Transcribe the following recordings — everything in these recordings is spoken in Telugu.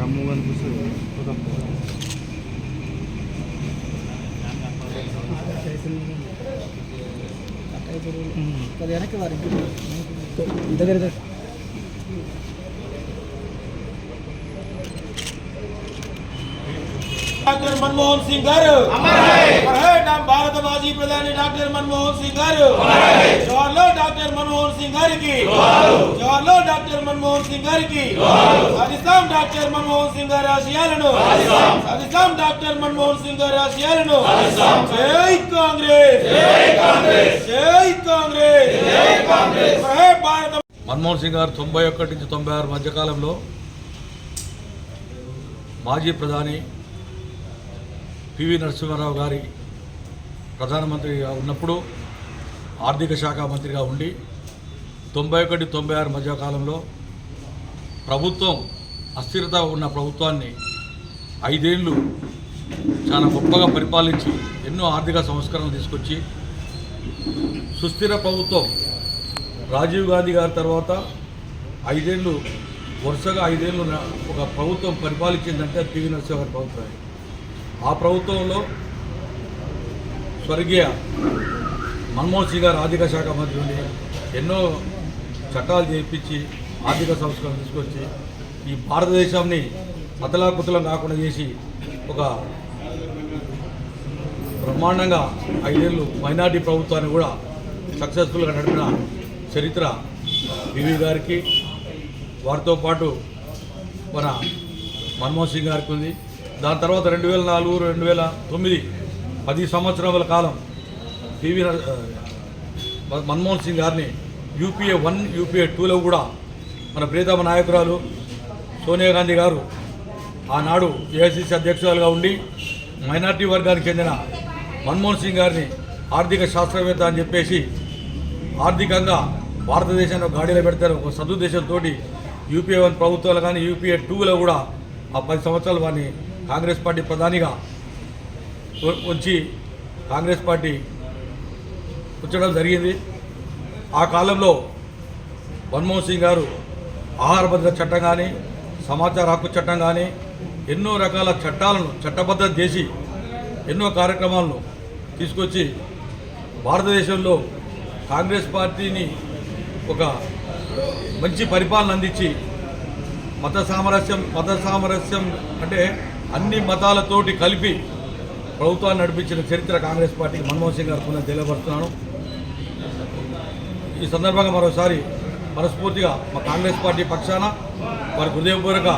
Kamu kan busuk. Tetap. കല്യാണൊക്കെ വരയ്ക്കുന്നു ഇതൊക്കെ డాక్టర్ మన్మోహన్ సింగ్ గారు. భారత మాజీ ప్రధాని డాక్టర్ మన్మోహన్ సింగ్ గారు. జవహర్లో డాక్టర్ మన్మోహన్ సింగ్ గారికి. జవహర్లో. డాక్టర్ మన్మోహన్ సింగ్ గారికి. సాధిస్తాం డాక్టర్ మన్మోహన్ సింగ్ గారి ఆశయాలను. సాధిస్తాం డాక్టర్ మన్మోహన్ సింగ్ గారి ఆశయాలను. జై కాంగ్రెస్. జై కాంగ్రెస్. భారత మన్మోహన్ సింగ్ గారు తొంభై ఒకటి నుంచి తొంభై ఆరు మధ్యకాలంలో మాజీ ప్రధాని పివి నరసింహారావు గారి ప్రధానమంత్రిగా ఉన్నప్పుడు ఆర్థిక శాఖ మంత్రిగా ఉండి తొంభై ఒకటి తొంభై ఆరు మధ్యకాలంలో ప్రభుత్వం అస్థిరత ఉన్న ప్రభుత్వాన్ని ఐదేళ్ళు చాలా గొప్పగా పరిపాలించి ఎన్నో ఆర్థిక సంస్కరణలు తీసుకొచ్చి సుస్థిర ప్రభుత్వం రాజీవ్ గాంధీ గారి తర్వాత ఐదేళ్ళు వరుసగా ఐదేళ్ళు ఒక ప్రభుత్వం పరిపాలించిందంటే పివి నరసింహారావు ప్రభుత్వం. ఆ ప్రభుత్వంలో స్వర్గీయ మన్మోహన్ సింగ్ గారు ఆర్థిక శాఖ మంత్రి ఎన్నో చట్టాలు చేయించి ఆర్థిక సంస్కరణ తీసుకొచ్చి ఈ భారతదేశాన్ని అతలాకుతలం కాకుండా చేసి ఒక బ్రహ్మాండంగా ఐదేళ్ళు మైనార్టీ ప్రభుత్వాన్ని కూడా సక్సెస్ఫుల్గా నడిపిన చరిత్ర వివి గారికి వారితో పాటు మన మన్మోహన్ సింగ్ గారికి ఉంది. దాని తర్వాత రెండు వేల నాలుగు రెండు వేల తొమ్మిది పది సంవత్సరాల కాలం పివి మన్మోహన్ సింగ్ గారిని యూపీఏ వన్ యూపీఏ టూలో కూడా మన ప్రీతమ నాయకురాలు సోనియా గాంధీ గారు ఆనాడు ఏఐసిసి అధ్యక్షురాలుగా ఉండి మైనార్టీ వర్గానికి చెందిన మన్మోహన్ సింగ్ గారిని ఆర్థిక శాస్త్రవేత్త అని చెప్పేసి ఆర్థికంగా భారతదేశాన్ని గాడిలో పెడతారు. ఒక సదుద్దేశంతో యూపీఏ వన్ ప్రభుత్వాలు కానీ యూపీఏ టూలో కూడా ఆ పది సంవత్సరాలు వారిని కాంగ్రెస్ పార్టీ ప్రధానిగా వచ్చి ఉంచి కాంగ్రెస్ పార్టీ ఉంచడం జరిగింది. ఆ కాలంలో మన్మోహన్ సింగ్ గారు ఆహార భద్రత చట్టం కానీ సమాచార హక్కు చట్టం కానీ ఎన్నో రకాల చట్టాలను చట్టబద్ధత చేసి ఎన్నో కార్యక్రమాలను తీసుకొచ్చి భారతదేశంలో కాంగ్రెస్ పార్టీని ఒక మంచి పరిపాలన అందించి మత సామరస్యం మత సామరస్యం అంటే అన్ని మతాలతోటి కలిపి ప్రభుత్వాన్ని నడిపించిన చరిత్ర కాంగ్రెస్ పార్టీకి మన్మోహన్ సింగ్ గారు ఉందని తెలియపరుస్తున్నాను ఈ సందర్భంగా మరోసారి మనస్ఫూర్తిగా మా కాంగ్రెస్ పార్టీ పక్షాన వారి హృదయపూర్వక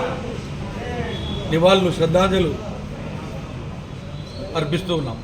నివాళులు శ్రద్ధాంజలు అర్పిస్తూ ఉన్నాం.